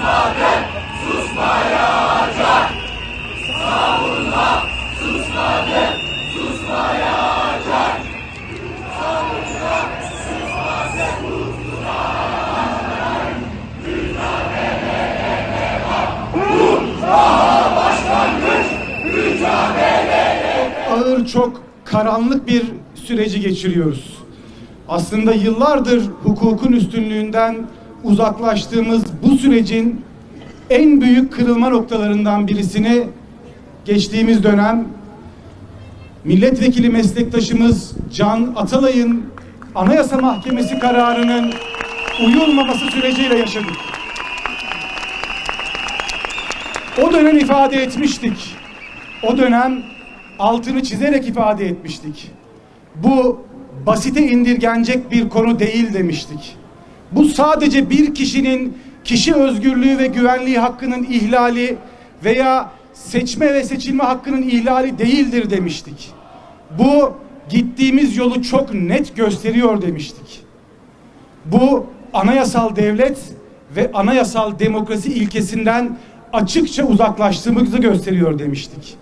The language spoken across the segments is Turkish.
Susmadık, susmayacak. Savunma, susmadık, susmayacak. Savunma, susmadık, susmayacak. Mücadeleye devam. Bu daha başlangıç, mücadeleye Ağır çok karanlık bir süreci geçiriyoruz. Aslında yıllardır hukukun üstünlüğünden uzaklaştığımız sürecin en büyük kırılma noktalarından birisini geçtiğimiz dönem milletvekili meslektaşımız Can Atalay'ın Anayasa Mahkemesi kararının uyulmaması süreciyle yaşadık. O dönem ifade etmiştik. O dönem altını çizerek ifade etmiştik. Bu basite indirgenecek bir konu değil demiştik. Bu sadece bir kişinin kişi özgürlüğü ve güvenliği hakkının ihlali veya seçme ve seçilme hakkının ihlali değildir demiştik. Bu gittiğimiz yolu çok net gösteriyor demiştik. Bu anayasal devlet ve anayasal demokrasi ilkesinden açıkça uzaklaştığımızı gösteriyor demiştik.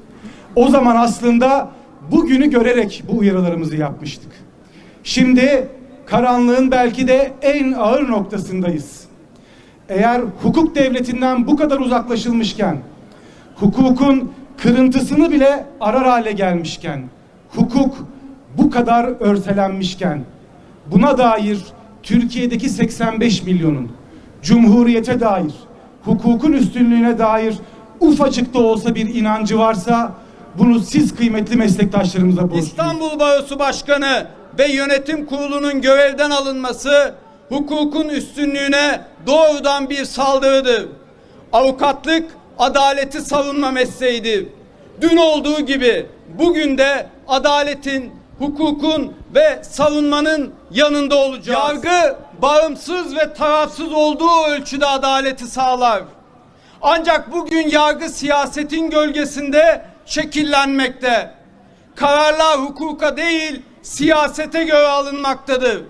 O zaman aslında bugünü görerek bu uyarılarımızı yapmıştık. Şimdi karanlığın belki de en ağır noktasındayız. Eğer hukuk devletinden bu kadar uzaklaşılmışken, hukukun kırıntısını bile arar hale gelmişken, hukuk bu kadar örselenmişken, buna dair Türkiye'deki 85 milyonun, cumhuriyete dair, hukukun üstünlüğüne dair ufacık da olsa bir inancı varsa bunu siz kıymetli meslektaşlarımıza borçluyuz. İstanbul Barosu Başkanı ve yönetim kurulunun görevden alınması hukukun üstünlüğüne doğrudan bir saldırıdır. Avukatlık adaleti savunma mesleğidir. Dün olduğu gibi bugün de adaletin, hukukun ve savunmanın yanında olacağız. Yargı bağımsız ve tarafsız olduğu ölçüde adaleti sağlar. Ancak bugün yargı siyasetin gölgesinde şekillenmekte. Kararlar hukuka değil siyasete göre alınmaktadır.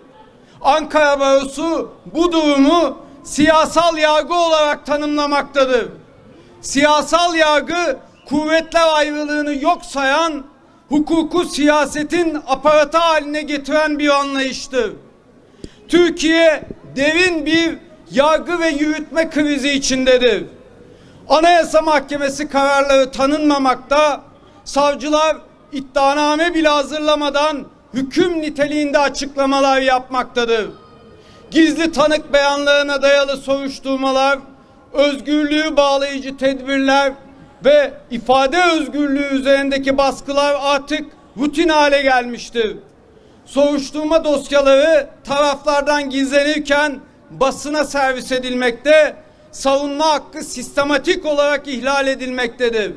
Ankara Barosu bu durumu siyasal yargı olarak tanımlamaktadır. Siyasal yargı kuvvetler ayrılığını yok sayan, hukuku siyasetin aparatı haline getiren bir anlayıştır. Türkiye derin bir yargı ve yürütme krizi içindedir. Anayasa Mahkemesi kararları tanınmamakta, savcılar iddianame bile hazırlamadan hüküm niteliğinde açıklamalar yapmaktadır. Gizli tanık beyanlarına dayalı soruşturmalar, özgürlüğü bağlayıcı tedbirler ve ifade özgürlüğü üzerindeki baskılar artık rutin hale gelmiştir. Soruşturma dosyaları taraflardan gizlenirken basına servis edilmekte, savunma hakkı sistematik olarak ihlal edilmektedir.